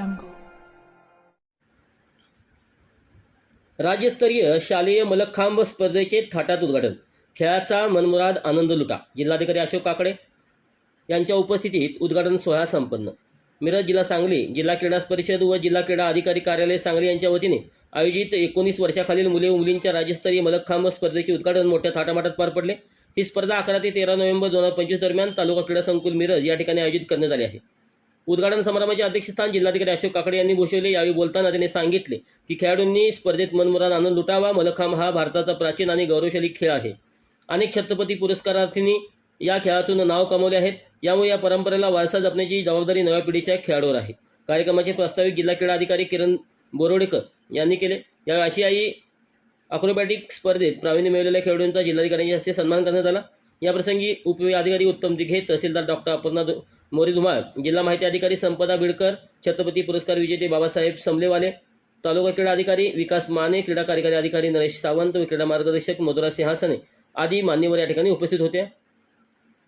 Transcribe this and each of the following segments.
jungle. राज्यस्तरीय शालेय मलखांब स्पर्धेचे थाटात उद्घाटन. खेळाचा मनमुराद आनंद लुटा. जिल्हाधिकारी अशोक काकडे यांच्या उपस्थितीत उद्घाटन सोहळा संपन्न. मिरज जिल्हा सांगली जिल्हा क्रीडा परिषद व जिल्हा क्रीडा अधिकारी कार्यालय सांगली यांच्या वतीने आयोजित एकोणीस वर्षाखालील मुले व मुलींच्या राज्यस्तरीय मलखांब स्पर्धेचे उद्घाटन मोठ्या थाटामाटात पार पडले. ही स्पर्धा अकरा ते तेरा नोव्हेंबर दोन हजार पंचवीस दरम्यान तालुका क्रीडा संकुल मिरज या ठिकाणी आयोजित करण्यात आले आहे. उद्घाटन समारंभाचे अध्यक्षस्थान जिल्हाधिकारी अशोक काकडे यांनी भूषवले. यावेळी बोलताना त्यांनी सांगितले की खेळाडूंनी स्पर्धेत मनमुराद आनंद लुटावा मलखांब हा भारताचा प्राचीन आणि गौरवशाली खेळ आहे. अनेक छत्रपती पुरस्कारार्थींनी या खेळातून नाव कमवले आहेत. यामुळे या परंपरेला वारसा जपण्याची जबाबदारी नव्या पिढीच्या खेळाडूवर आहे. कार्यक्रमाचे प्रस्तावित जिल्हा क्रीडा अधिकारी किरण बोरोडेकर यांनी केले. या आशियाई अक्रोबॅटिक स्पर्धेत प्रावीण्य मिळवलेल्या खेळाडूंचा जिल्हाधिकाऱ्यांच्या हस्ते सन्मान करण्यात आला. याप्रसंगी उपविभागाधिकारी उत्तम दिघे तहसीलदार डॉक्टर अपर्णा दु- मोरी धुमाळ जिल्हा माहिती अधिकारी संपदा बिडकर छत्रपती पुरस्कार विजेते बाबासाहेब समलेवाले तालुका क्रीडा अधिकारी विकास माने क्रीडा कार्यकारी अधिकारी नरेश सावंत व क्रीडा मार्गदर्शक मधुरा सिंहासने आदी मान्यवर या ठिकाणी उपस्थित होते.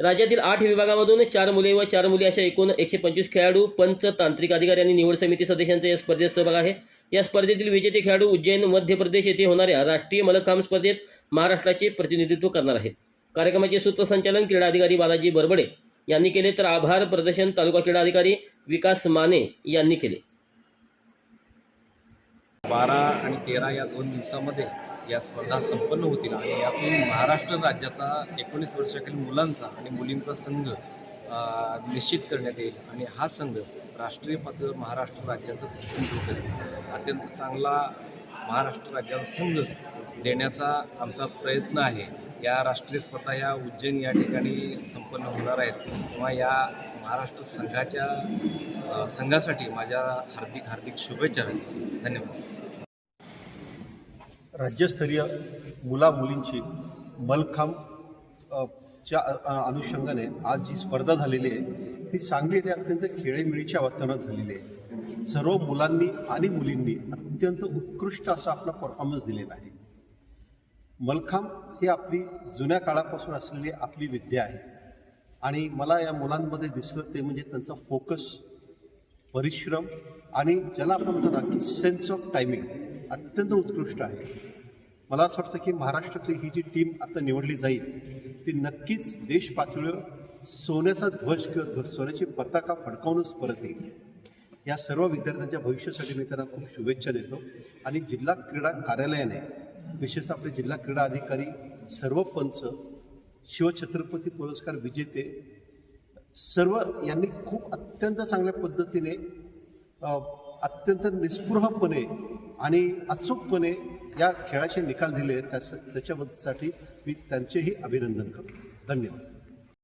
राज्यातील आठ विभागामधून चार मुले व चार मुली अशा एकूण एकशे पंचवीस खेळाडू पंच तांत्रिक अधिकारी आणि निवड समिती सदस्यांचा या स्पर्धेत सहभाग आहे. या स्पर्धेतील विजेते खेळाडू उज्जैन मध्य प्रदेश येथे होणाऱ्या राष्ट्रीय मलखांब स्पर्धेत महाराष्ट्राचे प्रतिनिधित्व करणार आहेत. कार्यक्रमाचे सूत्रसंचालन क्रीडा अधिकारी बालाजी बरबडे यांनी केले तर आभार. प्रदर्शन तालुका क्रीडा अधिकारी विकास माने यांनी केले. बारा आणि तेरा या दोन दिवसामध्ये या स्पर्धा संपन्न होतील आणि यातून महाराष्ट्र राज्याचा एकोणीस वर्षाखालील मुलांचा आणि मुलींचा संघ निश्चित करण्यात येईल आणि हा संघ राष्ट्रीय पातळीवर महाराष्ट्र राज्याचं प्रतिनिधित्व करेल. अत्यंत चांगला महाराष्ट्र राज्याचा संघ देण्याचा आमचा प्रयत्न आहे. या राष्ट्रीय स्पर्धा ह्या उज्जैन या ठिकाणी संपन्न होणार आहेत. तेव्हा या महाराष्ट्र संघाच्या संघासाठी माझ्या हार्दिक हार्दिक शुभेच्छा. धन्यवाद. राज्यस्तरीय मुला मुलींची मलखांब च्या अनुषंगाने आज जी स्पर्धा झालेली आहे ती सांगली येथे अत्यंत खेळीमेळीच्या वातावरणात झालेली आहे. सर्व मुलांनी आणि मुलींनी अत्यंत उत्कृष्ट असा आपला परफॉर्मन्स दिलेला आहे. मलखांब ही आपली जुन्या काळापासून असलेली आपली विद्या आहे. आणि मला या मुलांमध्ये दिसलं ते म्हणजे त्यांचा फोकस परिश्रम आणि ज्याला आपण म्हणतो ना की सेन्स ऑफ टायमिंग अत्यंत उत्कृष्ट आहे. मला असं वाटतं की महाराष्ट्रातली ही जी टीम आता निवडली जाईल ती नक्कीच देश पातळीवर सोन्याचा ध्वज किंवा सोन्याची पताका फडकावूनच परत येईल. या सर्व विद्यार्थ्यांच्या भविष्यासाठी मी त्यांना खूप शुभेच्छा देतो. आणि जिल्हा क्रीडा कार्यालयाने विशेष आपले जिल्हा क्रीडा अधिकारी सर्व पंच शिवछत्रपती पुरस्कार विजेते सर्व यांनी खूप अत्यंत चांगल्या पद्धतीने अत्यंत निस्पृहपणे आणि अचूकपणे या खेळाचे निकाल दिले त्या त्याच्यासाठी मी त्यांचेही अभिनंदन करतो. धन्यवाद.